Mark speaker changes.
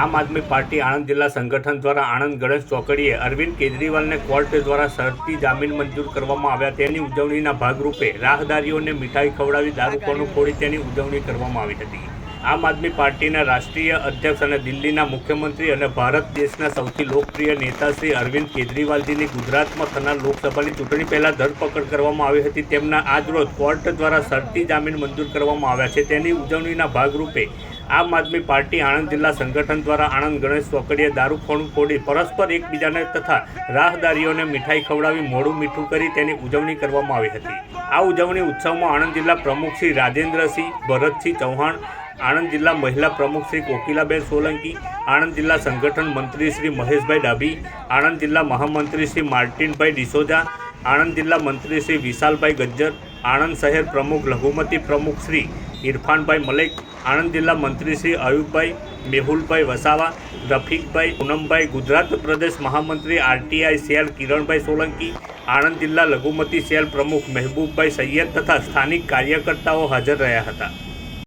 Speaker 1: આમ આદમી પાર્ટી આણંદ જિલ્લા સંગઠન દ્વારા આણંદ ગણેશ ચોકડીએ અરવિંદ કેજરીવાલને કોર્ટ દ્વારા શરતી જામીન મંજૂર કરવામાં આવ્યા. તેની ઉજવણીના ભાગરૂપે રાહદારીઓને મીઠાઈ ખવડાવી દારૂકોનું ફોડી તેની ઉજવણી કરવામાં આવી હતી. આમ આદમી પાર્ટીના રાષ્ટ્રીય અધ્યક્ષ અને દિલ્હીના મુખ્યમંત્રી અને ભારત દેશના સૌથી લોકપ્રિય નેતા શ્રી અરવિંદ કેજરીવાલજીની ગુજરાતમાં થનાર લોકસભાની ચૂંટણી પહેલાં ધરપકડ કરવામાં આવી હતી. તેમના આજરોજ કોર્ટ દ્વારા શરતી જામીન મંજૂર કરવામાં આવ્યા છે. તેની ઉજવણીના ભાગરૂપે આમ આદમી પાર્ટી આણંદ જિલ્લા સંગઠન દ્વારા આણંદ ગણેશ ચોકડીએ દારૂખોણું ફોડી પરસ્પર એકબીજાને તથા રાહદારીઓને મીઠાઈ ખવડાવી મોડું મીઠું કરી તેની ઉજવણી કરવામાં આવી હતી. આ ઉજવણી ઉત્સવમાં આણંદ જિલ્લા પ્રમુખ શ્રી રાજેન્દ્રસિંહ ભરતસિંહ ચૌહાણ, આણંદ જિલ્લા મહિલા પ્રમુખ શ્રી કોકિલાબેન સોલંકી, આણંદ જિલ્લા સંગઠન મંત્રી શ્રી મહેશભાઈ ડાભી, આણંદ જિલ્લા મહામંત્રી શ્રી માર્ટિનભાઈ ડિસોજા, આણંદ જિલ્લા મંત્રી શ્રી વિશાલભાઈ ગજ્જર આણંદ શહેર પ્રમુખ લઘુમતી પ્રમુખ શ્રી ઇરફાનભાઈ મલેક, આણંદ જિલ્લા મંત્રી શ્રી અયુબભાઈ મેહુલભાઈ વસાવા, રફીકભાઈ પૂનમભાઈ, ગુજરાત પ્રદેશ મહામંત્રી આરટીઆઈ સેલ કિરણભાઈ સોલંકી, આણંદ જિલ્લા લઘુમતી સેલ પ્રમુખ મહેબૂબભાઈ સૈયદ તથા સ્થાનિક કાર્યકર્તાઓ હાજર રહ્યા હતા.